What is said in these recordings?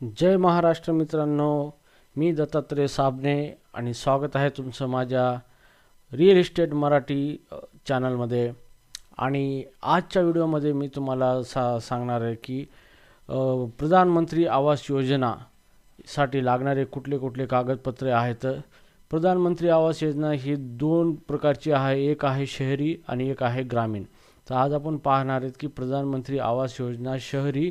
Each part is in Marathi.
जय महाराष्ट्र मित्रांनो मी दत्तात्रय साबणे आणि स्वागत आहे तुमचं माझ्या रिअल इस्टेट मराठी चॅनलमध्ये. आणि आजच्या व्हिडिओमध्ये मी तुम्हाला सा सांगणार आहे की प्रधानमंत्री आवास योजनासाठी लागणारे कुठले कुठले कागदपत्रे आहेत? प्रधानमंत्री आवास योजना ही दोन प्रकारची आहे. एक आहे शहरी आणि एक आहे ग्रामीण. तर आज आपण पाहणार आहेत की प्रधानमंत्री आवास योजना शहरी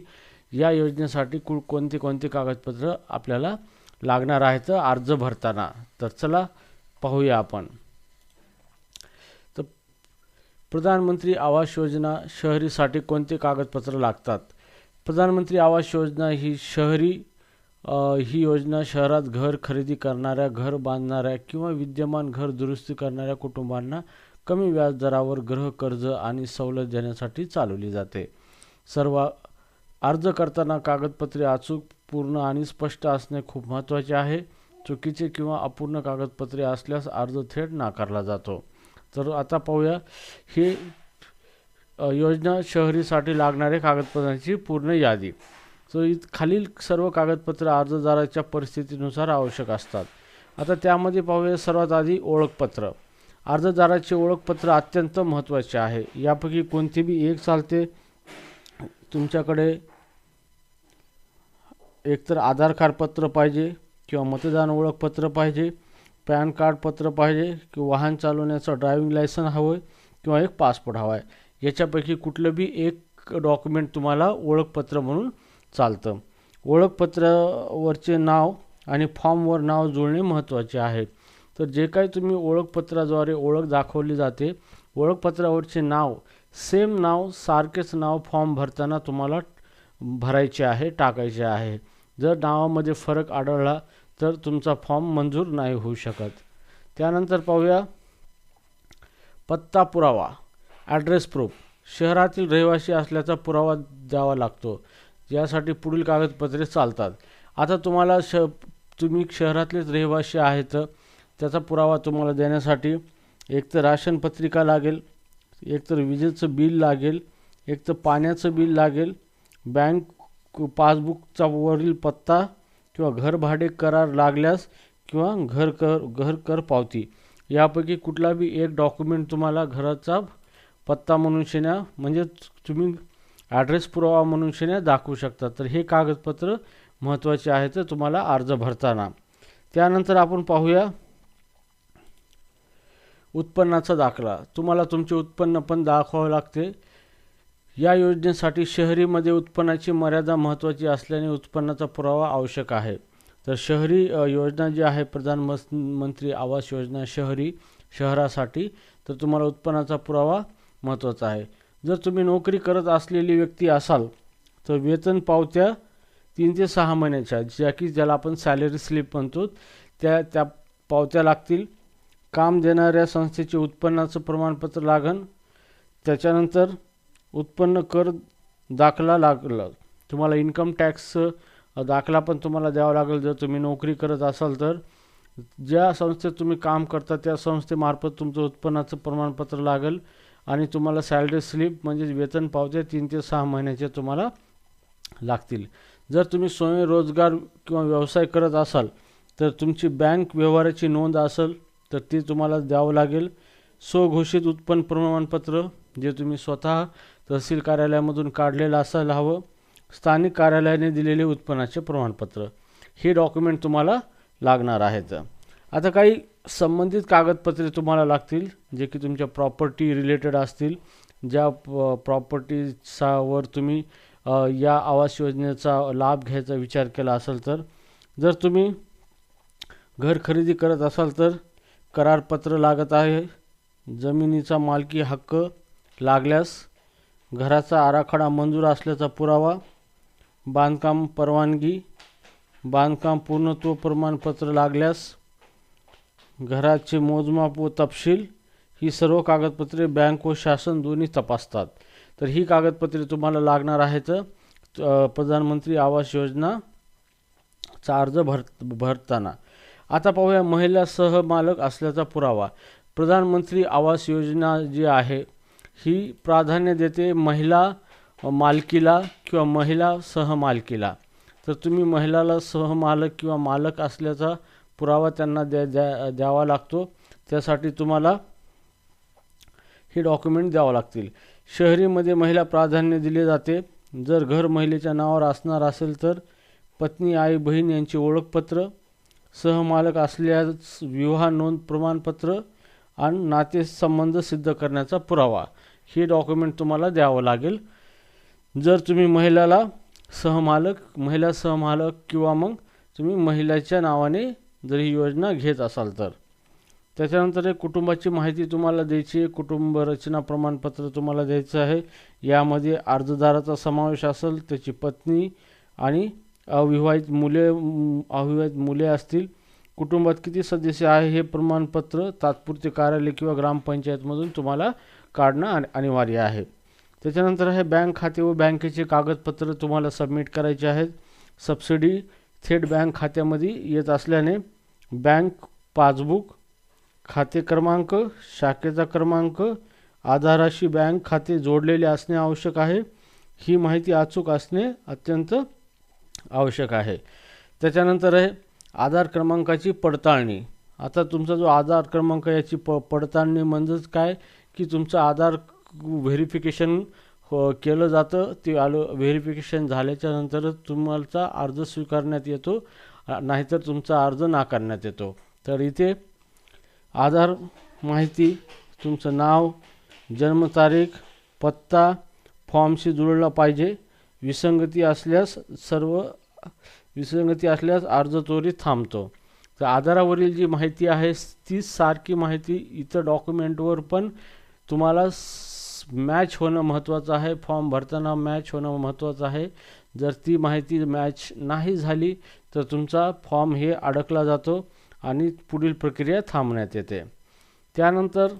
या योजनेसाठी कु कोणते कोणते कागदपत्र आपल्याला लागणार आहेत अर्ज भरताना? तर चला पाहूया आपण. तर प्रधानमंत्री आवास योजना शहरीसाठी कोणती कागदपत्र लागतात? प्रधानमंत्री आवास योजना ही शहरी ही योजना शहरात घर खरेदी करणाऱ्या घर बांधणाऱ्या किंवा विद्यमान घर दुरुस्ती करणाऱ्या कुटुंबांना कमी व्याजदरावर गृहकर्ज आणि सवलत देण्यासाठी चालवली जाते. सर्व अर्ज करताना कागदपत्रे अचूक पूर्ण आणि स्पष्ट असणे खूप महत्त्वाचे आहे. चुकीचे किंवा अपूर्ण कागदपत्रे असल्यास अर्ज थेट नाकारला जातो. तर आता पाहूया ही योजना शहरीसाठी लागणाऱ्या कागदपत्रांची पूर्ण यादी. सो इत खालील सर्व कागदपत्रे अर्जदाराच्या परिस्थितीनुसार आवश्यक असतात. आता त्यामध्ये पाहूया सर्वात आधी ओळखपत्र. अर्जदाराचे ओळखपत्र अत्यंत महत्त्वाचे आहे. यापैकी कोणते बी एक चालते? तुमच्याकडे एकतर आधार कार्ड पत्र पाहिजे किंवा मतदान ओळखपत्र पाहिजे पॅन कार्ड पत्र पाहिजे किंवा वाहन चालवण्याचं ड्रायव्हिंग लायसन हवं आहे किंवा एक पासपोर्ट हवा आहे. याच्यापैकी कुठलं बी एक डॉक्युमेंट तुम्हाला ओळखपत्र म्हणून चालतं. ओळखपत्रावरचे नाव आणि फॉर्मवर नाव जुळणे महत्त्वाचे आहे. तर जे काही तुम्ही ओळखपत्राद्वारे ओळख दाखवली जाते ओळखपत्रावरचे नाव सेम नाव सारखेच नाव फॉर्म भरताना तुम्हाला भरायचे आहे टाकायचे आहे. जर नावामध्ये फरक आढळला तर तुमचा फॉर्म मंजूर नाही होऊ शकत. त्यानंतर पाहूया. पत्ता पुरावा. Address proof. शहरातील रहिवासी असल्याचा पुरावा द्यावा लागतो. यासाठी पुढील कागदपत्रे चालतात. आता तुम्हाला श तुम्ही शहरातलेच रहिवासी आहेत त्याचा पुरावा तुम्हाला देण्यासाठी एक तर राशन पत्रिका लागेल एक तर विजेचं बिल लागेल एक तर पाण्याचं बिल लागेल बँक पासबुकचा वरील पत्ता किंवा घर भाडे करार लागल्यास किंवा घर कर घर कर पावती. यापैकी कुठलाबी एक डॉक्युमेंट तुम्हाला घराचा पत्ता म्हणून शेण्या म्हणजे तुम्ही ॲड्रेस पुरावा म्हणून शेण्या दाखवू शकता. तर हे कागदपत्र महत्त्वाचे आहे तर तुम्हाला अर्ज भरताना. त्यानंतर आपण पाहूया उत्पन्नाचा दाखला. तुम्हाला तुमचे उत्पन्न पण दाखवावे लागते. या योजनेसाठी शहरीमध्ये उत्पन्नाची मर्यादा महत्त्वाची असल्याने उत्पन्नाचा पुरावा आवश्यक आहे. तर शहरी योजना जी आहे प्रधानमंत्री आवास योजना शहरी शहरासाठी तर तुम्हाला उत्पन्नाचा पुरावा महत्त्वाचा आहे. जर तुम्ही नोकरी करत असलेली व्यक्ती असाल तर वेतन पावत्या तीन ते सहा महिन्याच्या ज्या की ज्याला आपण सॅलरी स्लिप म्हणतो त्या त्या पावत्या लागतील. काम देणाऱ्या संस्थेचे उत्पन्नाचं प्रमाणपत्र लागन. त्याच्यानंतर उत्पन्न कर दाखला लागलं. तुम्हाला इन्कम टॅक्स दाखला पण तुम्हाला द्यावा लागेल. जर तुम्ही नोकरी करत असाल तर ज्या संस्थेत तुम्ही काम करता त्या संस्थेमार्फत तुमचं उत्पन्नाचं प्रमाणपत्र लागेल आणि तुम्हाला सॅलरी स्लिप म्हणजे वेतन पावत्या तीन ते सहा महिन्याचे तुम्हाला लागतील. जर तुम्ही स्वयंरोजगार किंवा व्यवसाय करत असाल तर तुमची बँक व्यवहाराची नोंद असेल तर ती तुम्हाला द्यावं लागेल. स्वघोषित उत्पन्न प्रमाणपत्र जे तुम्ही स्वतः तहसील कार्यालयामधून काढलेलं असायला हवं. स्थानिक कार्यालयाने दिलेले उत्पन्नाचे प्रमाणपत्र. हे डॉक्युमेंट तुम्हाला लागणार आहेत. आता काही संबंधित कागदपत्रे तुम्हाला लागतील जे की तुमच्या प्रॉपर्टी रिलेटेड असतील. ज्या प्रॉपर्टीसावर तुम्ही या आवास योजनेचा लाभ घ्यायचा विचार केला असेल तर जर तुम्ही घर खरेदी करत असाल तर करारपत्र लागत आहे. जमिनीचा मालकी हक्क लागल्यास घराचा आराखडा मंजूर असल्याचा पुरावा बांधकाम परवानगी बांधकाम पूर्णत्व प्रमाणपत्र लागल्यास घराचे मोजमाप व तपशील ही सर्व कागदपत्रे बँक व शासन दोन्ही तपासतात. तर ही कागदपत्रे तुम्हाला लागणार आहेत प्रधानमंत्री आवास योजनाचा अर्ज भर भरताना. आता पाहूया महिला सहमालक असल्याचा पुरावा. प्रधानमंत्री आवास योजना जी आहे ही प्राधान्य देते महिला मालकीला किंवा महिला सहमालकीला. तर तुम्ही महिलाला सहमालक किंवा मालक असल्याचा पुरावा त्यांना द्या द्या द्यावा लागतो. त्यासाठी तुम्हाला हे डॉक्युमेंट द्यावं लागतील. शहरीमध्ये महिला प्राधान्य दिले जाते. जर घर महिलेच्या नावावर असणार असेल तर पत्नी आई बहीण यांचे ओळखपत्र सहमालक असल्यास विवाह नोंद प्रमाणपत्र आणि नातेसंबंध सिद्ध करण्याचा पुरावा. हे डॉक्युमेंट तुम्हाला द्यावं लागेल. जर तुम्ही महिलाला सहमालक महिला सहमालक किंवा मग तुम्ही महिलाच्या नावाने जर ही योजना घेत असाल तर. त्याच्यानंतर एक कुटुंबाची माहिती तुम्हाला द्यायची आहे. कुटुंब रचना प्रमाणपत्र तुम्हाला द्यायचं आहे. यामध्ये अर्जदाराचा समावेश असेल त्याची पत्नी आणि अविवाहित मुले अविवाहित मुले असतील. कुटुंबात किती सदस्य आहे हे प्रमाणपत्र तात्पुरते कार्यालय किंवा ग्रामपंचायतमधून तुम्हाला काढणं अनिवार्य आहे. त्याच्यानंतर आहे बँक खाते व बँकेचे कागदपत्र तुम्हाला सबमिट करायचे आहेत. सबसिडी थेट बँक खात्यामध्ये येत असल्याने बँक पासबुक खाते क्रमांक शाखेचा क्रमांक आधाराशी बँक खाते जोडलेले असणे आवश्यक आहे. ही माहिती अचूक असणे अत्यंत आवश्यक आहे. त्याच्यानंतर आहे आधार क्रमांकाची पडताळणी. आता तुमचा जो आधार क्रमांक याची प पडताळणी म्हणजेच काय? की तुमचं आधार व्हेरिफिकेशन हो केलं जातं. ते आलं व्हेरिफिकेशन झाल्याच्या नंतरच तुम्हाला अर्ज स्वीकारण्यात येतो. नाहीतर तुमचा अर्ज नाकारण्यात येतो. तर इथे आधार माहिती तुमचं नाव जन्मतारीख पत्ता फॉर्मशी जुळला पाहिजे. विसंगती असल्यास सर्व विसंगती असल्यास अर्ज त्वरित थांबतो. तर आधारावरील जी माहिती आहे ती सारखी माहिती इतर डॉक्युमेंटवर पण तुम्हाला मॅच होणं महत्त्वाचं आहे फॉर्म भरताना मॅच होणं महत्त्वाचं आहे. जर ती माहिती मॅच नाही झाली तर तुमचा फॉर्म हे अडकला जातो आणि पुढील प्रक्रिया थांबण्यात येते. त्यानंतर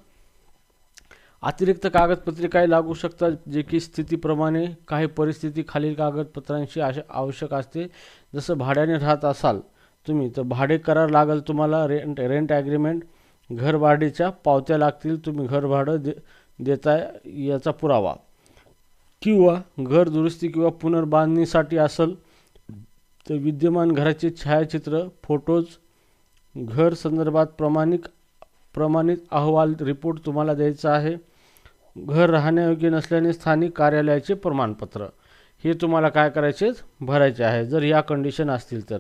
अतिरिक्त कागदपत्रे काही लागू शकतात जे की स्थितीप्रमाणे काही परिस्थिती खालील कागदपत्रांची आवश्यक असते. जसं भाड्याने राहत असाल तुम्ही तर भाडे करार लागेल तुम्हाला रेंट रेंट ॲग्रीमेंट घरभाडीच्या पावत्या लागतील तुम्ही घरभाडं दे देता याचा पुरावा. किंवा घर दुरुस्ती किंवा पुनर्बांधणीसाठी असेल तर विद्यमान घराचे छायाचित्र फोटोज घर संदर्भात प्रमाणिक प्रमाणित अहवाल रिपोर्ट तुम्हाला द्यायचा आहे. घर राहण्यायोग्य नसल्याने स्थानिक कार्यालयाचे प्रमाणपत्र. हे तुम्हाला काय करायचे भरायचे आहे. जर या कंडिशन असतील तर.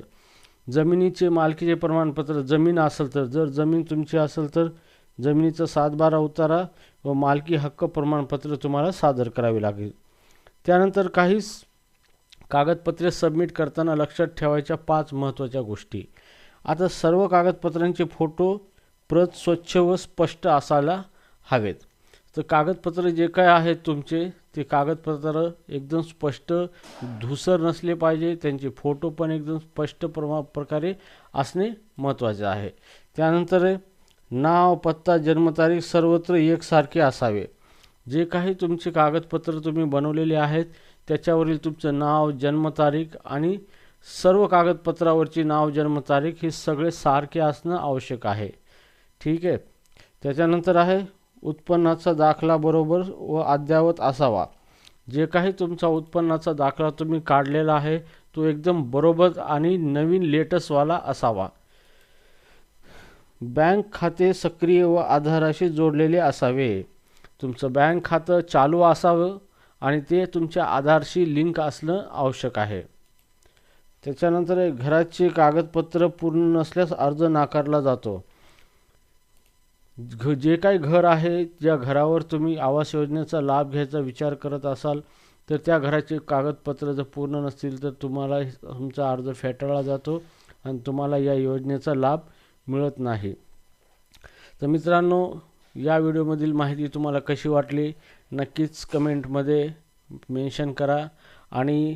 जमिनीचे मालकीचे प्रमाणपत्र जमीन असेल तर. जर जमीन तुमची असेल तर जमिनीचा सातबारा उतारा व मालकी हक्क प्रमाणपत्र तुम्हाला सादर करावे लागेल. त्यानंतर काही कागदपत्रे सबमिट करताना लक्षात ठेवायच्या पाच महत्त्वाच्या गोष्टी. आता सर्व कागदपत्रांचे फोटो प्रत स्वच्छ व स्पष्ट असायला हवेत. तर कागदपत्र जे काय आहेत तुमचे ते कागदपत्र एकदम स्पष्ट धुसर नसले पाहिजे. त्यांचे फोटो पण एकदम स्पष्ट प्रमा प्रकारे असणे महत्त्वाचे आहे. त्यानंतर नाव पत्ता जन्मतारीख सर्वत्र एकसारखे असावे. जे काही तुमचे कागदपत्र तुम्ही बनवलेले आहेत त्याच्यावरील तुमचं नाव जन्मतारीख आणि सर्व कागदपत्रावरची नाव जन्मतारीख हे सगळे सारखे असणं आवश्यक आहे. ठीक आहे? त्याच्यानंतर आहे उत्पन्नाचा दाखला बरोबर व अद्ययावत असावा. जे काही तुमचा उत्पन्नाचा दाखला तुम्ही काढलेला आहे तो एकदम बरोबर आणि नवीन लेटेस्टवाला असावा. बँक खाते सक्रिय व आधाराशी जोडलेले असावे. तुमचं बँक खातं चालू असावं आणि ते तुमच्या आधारशी लिंक असणं आवश्यक आहे. त्याच्यानंतर घराचे कागदपत्र पूर्ण नसल्यास अर्ज नाकारला जातो. घ जे काही घर आहे ज्या घरावर तुम्ही आवास योजनेचा लाभ घ्यायचा विचार करत असाल तर त्या घराचे कागदपत्र जर पूर्ण नसतील तर तुम्हाला तुमचा अर्ज फेटाळला जातो आणि तुम्हाला या योजनेचा लाभ मिळत नाही. तर मित्रांनो या व्हिडिओमधील माहिती तुम्हाला कशी वाटली नक्कीच कमेंटमध्ये मेन्शन करा आणि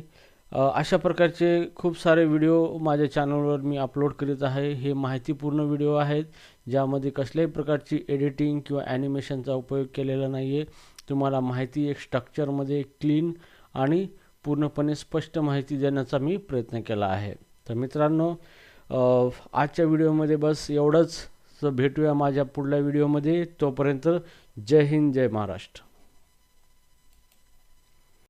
अशा प्रकारचे खूप सारे व्हिडिओ माझ्या चॅनलवर मी अपलोड करीत आहे. हे माहितीपूर्ण व्हिडिओ आहेत. ज्यामध्ये कसल्याही प्रकारची एडिटिंग किंवा ॲनिमेशनचा उपयोग केलेला नाही आहे तुम्हाला माहिती एक स्ट्रक्चरमध्ये क्लीन आणि पूर्णपणे स्पष्ट माहिती देण्याचा मी प्रयत्न केला आहे. तर मित्रांनो आजच्या व्हिडिओमध्ये बस एवढंच. भेटूया माझ्या पुढल्या व्हिडिओमध्ये. तोपर्यंत जय हिंद जय महाराष्ट्र.